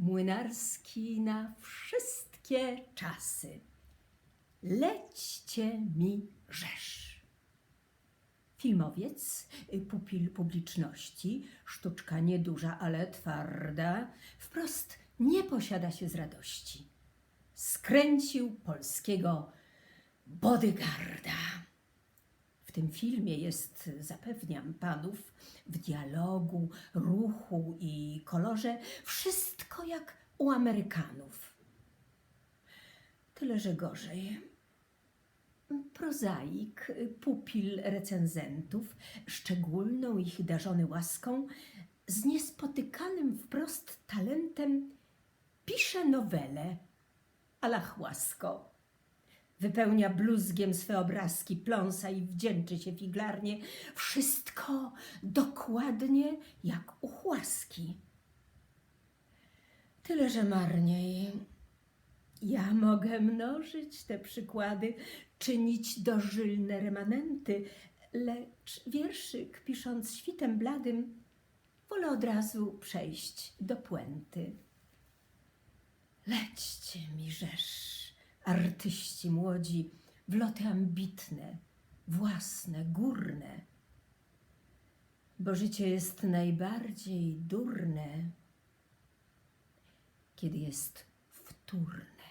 młynarski na wszystkie czasy. Lećcie mi rzesz. Filmowiec, y, pupil publiczności, sztuczka nieduża, ale twarda, wprost nie posiada się z radości. Skręcił polskiego bodyguarda. W tym filmie jest, zapewniam panów, w dialogu, ruchu i kolorze wszystko jak u Amerykanów. Tyle, że gorzej. Prozaik, pupil recenzentów, szczególną ich darzony łaską, z niespotykanym wprost talentem pisze nowelę a la chłasko. Wypełnia bluzgiem swe obrazki, pląsa i wdzięczy się figlarnie. Wszystko dokładnie jak u chłaski. Tyle, że marniej. Ja mogę mnożyć te przykłady, czynić dożylne remanenty, lecz wierszyk pisząc świtem bladym, wolę od razu przejść do puenty. Lećcie mi rzesz, artyści młodzi, w loty ambitne, własne, górne. Bo życie jest najbardziej durne, kiedy jest wtórne.